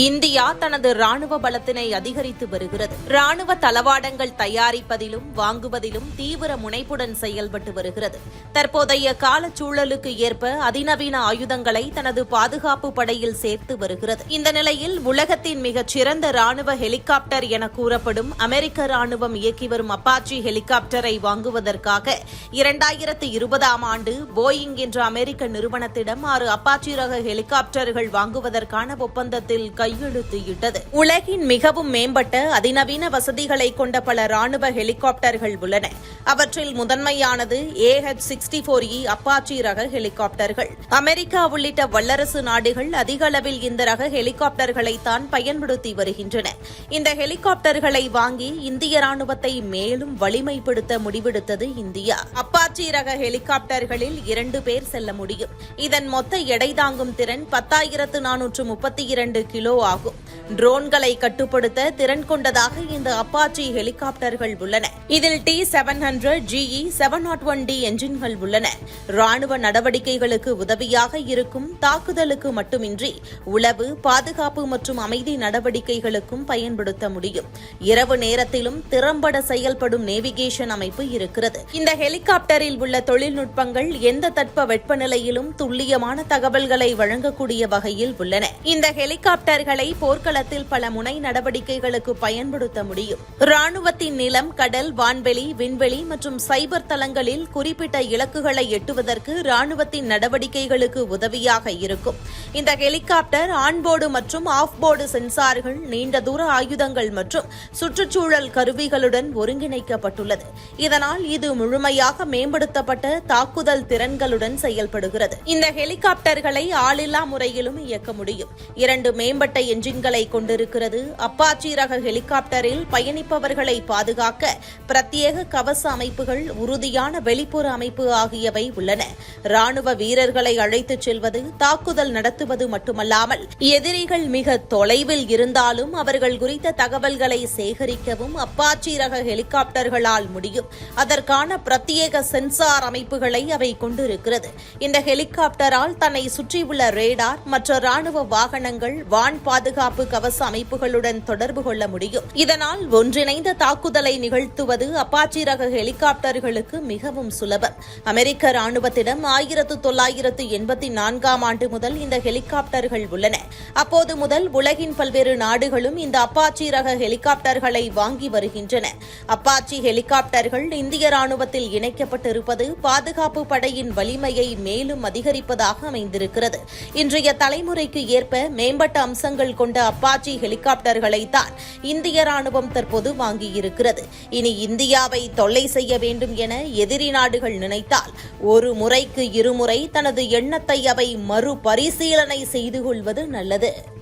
India தனது ராணுவ பலத்தினை அதிகரித்து வருகிறது. ராணுவ தளவாடங்கள் தயாரிப்பதிலும் வாங்குவதிலும் தீவிர முனைப்புடன் செயல்பட்டு வருகிறது. தற்போதைய காலச்சூழலுக்கு ஏற்ப அதிநவீன ஆயுதங்களை தனது பாதுகாப்பு படையில் சேர்த்து வருகிறது. இந்த நிலையில் உலகத்தின் மிகச் சிறந்த ராணுவ ஹெலிகாப்டர் என கூறப்படும் அமெரிக்க ராணுவம் இயக்கி வரும் அப்பாச்சி ஹெலிகாப்டரை வாங்குவதற்காக இரண்டாயிரத்து இருபதாம் ஆண்டு போயிங் என்ற அமெரிக்க நிறுவனத்திடம் ஆறு அப்பாச்சி ரக ஹெலிகாப்டர்கள் வாங்குவதற்கான ஒப்பந்தத்தில் கையெழுத்து இட்டது உலகின் மிகவும் மேம்பட்ட அதிநவீன வசதிகளை கொண்ட பல ராணுவ ஹெலிகாப்டர்கள் உள்ளன. அவற்றில் முதன்மையானது AH sixty four E Apache ரக ஹெலிகாப்டர்கள். அமெரிக்கா உள்ளிட்ட வல்லரசு நாடுகள் அதிக அளவில் இந்த ரக ஹெலிகாப்டர்களை தான் பயன்படுத்தி வருகின்றன. இந்த ஹெலிகாப்டர்களை வாங்கி இந்திய ராணுவத்தை மேலும் வலிமைப்படுத்த முடிவெடுத்தது இந்தியா. அப்பாச்சி ரக ஹெலிகாப்டர்களில் இரண்டு பேர் செல்ல முடியும். இதன் மொத்த எடை தாங்கும் திறன் பத்தாயிரத்து நானூற்று முப்பத்தி இரண்டு கிலோ 我过 ட்ரோன்களை கட்டுப்படுத்த திறன் கொண்டதாக இந்த அப்பாச்சி ஹெலிகாப்டர்கள் உள்ளன. இதில் T seven hundred GE seven nought one D என்ஜின்கள் உள்ளன. ராணுவ நடவடிக்கைகளுக்கு உதவியாக இருக்கும் தாக்குதலுக்கு மட்டுமின்றி உளவு பாதுகாப்பு மற்றும் அமைதி நடவடிக்கைகளுக்கும் பயன்படுத்த முடியும். இரவு நேரத்திலும் திறம்பட செயல்படும் நேவிகேஷன் அமைப்பு இருக்கிறது. இந்த ஹெலிகாப்டரில் உள்ள தொழில்நுட்பங்கள் எந்த தட்ப வெப்பநிலையிலும் துல்லியமான தகவல்களை வழங்கக்கூடிய வகையில் உள்ளன. இந்த ஹெலிகாப்டர்களை போர் போர்க்களத்தில் பல முனை நடவடிக்கைகளுக்கு பயன்படுத்த முடியும். ராணுவத்தின் நிலம் கடல் வான்வெளி விண்வெளி மற்றும் சைபர் தளங்களில் குறிப்பிட்ட இலக்குகளை எட்டுவதற்கு ராணுவத்தின் நடவடிக்கைகளுக்கு உதவியாக இருக்கும். இந்த ஹெலிகாப்டர் ஆன்போர்டு மற்றும் ஆஃப்போர்டு சென்சார்கள் நீண்ட தூர ஆயுதங்கள் மற்றும் சுற்றுச்சூழல் கருவிகளுடன் ஒருங்கிணைக்கப்பட்டுள்ளது. இதனால் இது முழுமையாக மேம்படுத்தப்பட்ட தாக்குதல் திறன்களுடன் செயல்படுகிறது. இந்த ஹெலிகாப்டர்களை ஆளில்லா முறையிலும் இயக்க முடியும். இரண்டு மேம்பட்ட என்ஜின்களை கொண்டிருக்கிறது. அப்பாச்சி ரக ஹெலிகாப்டரில் பயணிப்பவர்களை பாதுகாக்க பிரத்யேக கவச அமைப்புகள் உறுதியான வெளிப்புற அமைப்பு ஆகியவை உள்ளன. ராணுவ வீரர்களை அழைத்துச் செல்வது தாக்குதல் நடத்துவது மட்டுமல்லாமல் எதிரிகள் மிக தொலைவில் இருந்தாலும் அவர்கள் குறித்த தகவல்களை சேகரிக்கவும் அப்பாச்சி ரக ஹெலிகாப்டர்களால் முடியும். அதற்கான பிரத்யேக சென்சார் அமைப்புகளை அவை கொண்டிருக்கிறது. இந்த ஹெலிகாப்டரால் தன்னை சுற்றியுள்ள ரேடார் மற்ற ராணுவ வாகனங்கள் வான் பாதுகாப்பு பாதுகாப்பு கவச அமைப்புகளுடன் தொடர்பு கொள்ள முடியும். இதனால் ஒன்றிணைந்த தாக்குதலை நிகழ்த்துவது அப்பாச்சி ரக ஹெலிகாப்டர்களுக்கு மிகவும் சுலபம். அமெரிக்க ராணுவத்திடம் ஆயிரத்து தொள்ளாயிரத்து எண்பத்தி நான்காம் ஆண்டு முதல் இந்த ஹெலிகாப்டர்கள் உள்ளன. அப்போது முதல் உலகின் பல்வேறு நாடுகளும் இந்த அப்பாச்சி ரக ஹெலிகாப்டர்களை வாங்கி வருகின்றன. அப்பாச்சி ஹெலிகாப்டர்கள் இந்திய ராணுவத்தில் இணைக்கப்பட்டிருப்பது பாதுகாப்பு படையின் வலிமையை மேலும் அதிகரிப்பதாக அமைந்திருக்கிறது. இன்றைய தலைமுறைக்கு ஏற்ப மேம்பட்ட அம்சங்கள் கொண்ட அப்பாச்சி ஹெலிகாப்டர்களை தான் இந்திய ராணுவம் தற்போது வாங்கியிருக்கிறது. இனி இந்தியாவை தொல்லை செய்ய வேண்டும் என எதிரி நாடுகள் நினைத்தால் ஒரு முறைக்கு இருமுறை தனது எண்ணத்தை அவை மறுபரிசீலனை செய்து கொள்வது நல்லது.